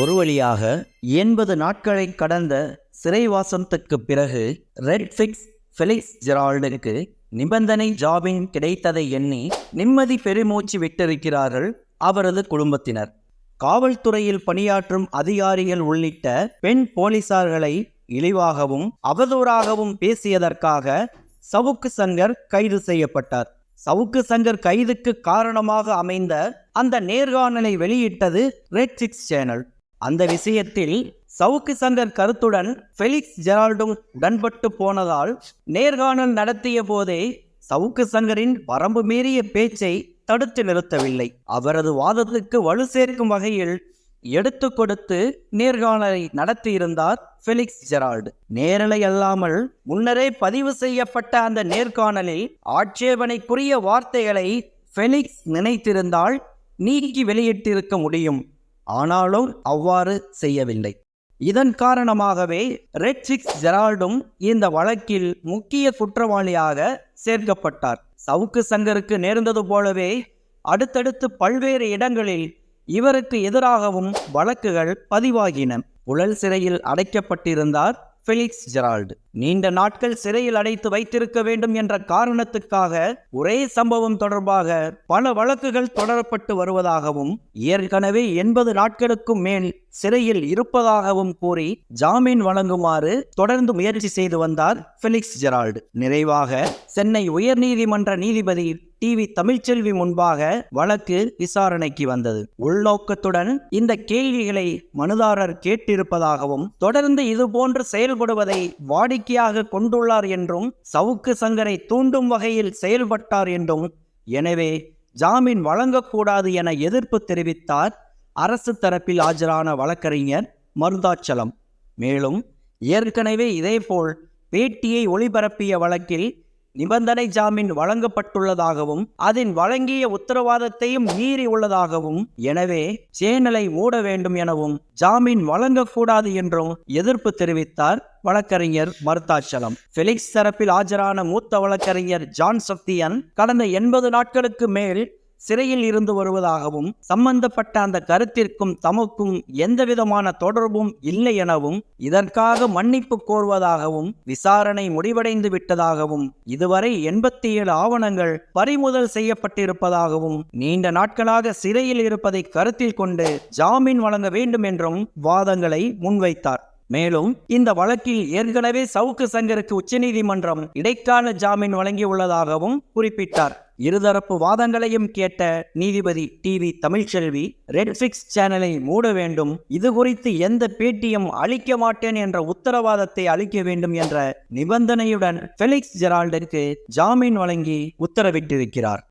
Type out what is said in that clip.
ஒரு வழியாக எண்பது நாட்களை கடந்த சிறைவாசத்துக்கு பிறகு ரெட்ஃபிக்ஸ் ஃபெலிக்ஸ் ஜெரால்டுக்கு நிபந்தனை ஜாபின் கிடைத்ததை எண்ணி நிம்மதி பெருமூச்சு விட்டிருக்கிறார்கள் அவரது குடும்பத்தினர். காவல்துறையில் பணியாற்றும் அதிகாரிகள் உள்ளிட்ட பெண் போலீசார்களை இழிவாகவும் அவதூறாகவும் பேசியதற்காக சவுக்கு சங்கர் கைது செய்யப்பட்டார். சவுக்கு சங்கர் கைதுக்கு காரணமாக அமைந்த அந்த நேர்காணலை வெளியிட்டது ரெட் சிக்ஸ் சேனல் அந்த விஷயத்தில் சவுக்கு சங்கர் கருத்துடன் ஃபெலிக்ஸ் ஜெரால்டும் உடன்பட்டு போனதால் நேர்காணல் நடத்திய போதே சவுக்கு சங்கரின் வரம்பு மீறிய பேச்சை தடுத்து நிறுத்தவில்லை. அவரது வாதத்துக்கு வலு சேர்க்கும் வகையில் எடுத்து கொடுத்து நேர்காணலை நடத்தியிருந்தார் ஃபெலிக்ஸ் ஜெரால்டு. நேரலை அல்லாமல் முன்னரே பதிவு செய்யப்பட்ட அந்த நேர்காணலில் ஆட்சேபனைக்குரிய வார்த்தைகளை ஃபெலிக்ஸ் நினைத்திருந்தால் நீக்கி வெளியிட்டிருக்க முடியும். ஆனாலும் அவ்வாறு செய்யவில்லை. இதன் காரணமாகவே ரெட் சிக்ஸ் ஜெரால்டும் இந்த வழக்கில் முக்கிய குற்றவாளியாக சேர்க்கப்பட்டார். சவுக்கு சங்கருக்கு நேர்ந்தது போலவே அடுத்தடுத்து பல்வேறு இடங்களில் இவருக்கு எதிராகவும் வழக்குகள் பதிவாகின. புழல் சிறையில் அடைக்கப்பட்டிருந்தார் ஃபெலிக்ஸ் ஜெரால்டு. நீண்ட நாட்கள் சிறையில் அடைத்து வைத்திருக்க வேண்டும் என்ற காரணத்துக்காக ஒரே சம்பவம் தொடர்பாக பல வழக்குகள் தொடரப்பட்டு வருவதாகவும் ஏற்கனவே எண்பது நாட்களுக்கும் மேல் சிறையில் இருப்பதாகவும் கூறி ஜாமீன் வழங்குமாறு தொடர்ந்து முயற்சி செய்து வந்தார் ஃபெலிக்ஸ் ஜெரால்டு. நிறைவாக சென்னை உயர்நீதிமன்ற நீதிபதி டிவி தமிழ்ச்செல்வி முன்பாக வழக்கு விசாரணைக்கு வந்தது. உள்நோக்கத்துடன் இந்த கேள்விகளை மனுதாரர் கேட்டிருப்பதாகவும் தொடர்ந்து இதுபோன்று செயல்படுவதை வாடிக்கையாக கொண்டுள்ளார் என்றும் சவுக்கு சங்கரை தூண்டும் வகையில் செயல்பட்டார் என்றும் எனவே ஜாமீன் வழங்கக்கூடாது என எதிர்ப்பு தெரிவித்தார் அரசு தரப்பில் ஆஜரான வழக்கறிஞர் மருதாச்சலம். மேலும் ஏற்கனவே இதேபோல் பேட்டியை ஒளிபரப்பிய வழக்கில் நிபந்தனை ஜாமீன் வழங்கப்பட்டுள்ளதாகவும் அதன் வழங்கிய உத்தரவாதத்தையும் மீறி உள்ளதாகவும் எனவே சேனலை மூட வேண்டும் எனவும் ஜாமீன் வழங்கக்கூடாது என்றும் எதிர்ப்பு தெரிவித்தார் வழக்கறிஞர் மருத்தாச்சலம் பெலிக்ஸ் தரப்பில் ஆஜரான மூத்த வழக்கறிஞர் ஜான் சக்தியன் கடந்த எண்பது நாட்களுக்கு மேல் சிறையில் இருந்து வருவதாகவும் சம்பந்தப்பட்ட அந்த கருத்திற்கும் தமக்கும் எந்தவிதமான தொடர்பும் இல்லை எனவும் இதற்காக மன்னிப்பு கோருவதாகவும் விசாரணை முடிவடைந்து விட்டதாகவும் இதுவரை எண்பத்தி ஏழு ஆவணங்கள் பறிமுதல் செய்யப்பட்டிருப்பதாகவும் நீண்ட நாட்களாக சிறையில் இருப்பதை கருத்தில் கொண்டு ஜாமீன் வழங்க வேண்டும் என்றும் வாதங்களை முன்வைத்தார். மேலும் இந்த வழக்கில் ஏற்கனவே சவுக்கு சங்கருக்கு உச்சநீதிமன்றம் இடைக்கால ஜாமீன் வழங்கியுள்ளதாகவும் குறிப்பிட்டார். இருதரப்பு வாதங்களையும் கேட்ட நீதிபதி டிவி தமிழ்ச்செல்வி ரெட்ஃபிக்ஸ் சேனலை மூட வேண்டும். இது குறித்து எந்த பேட்டியும் அளிக்க மாட்டேன் என்ற உத்தரவாதத்தை அளிக்க வேண்டும் என்ற நிபந்தனையுடன் ஃபெலிக்ஸ் ஜெரால்டிற்கு ஜாமீன் வழங்கி உத்தரவிட்டிருக்கிறார்.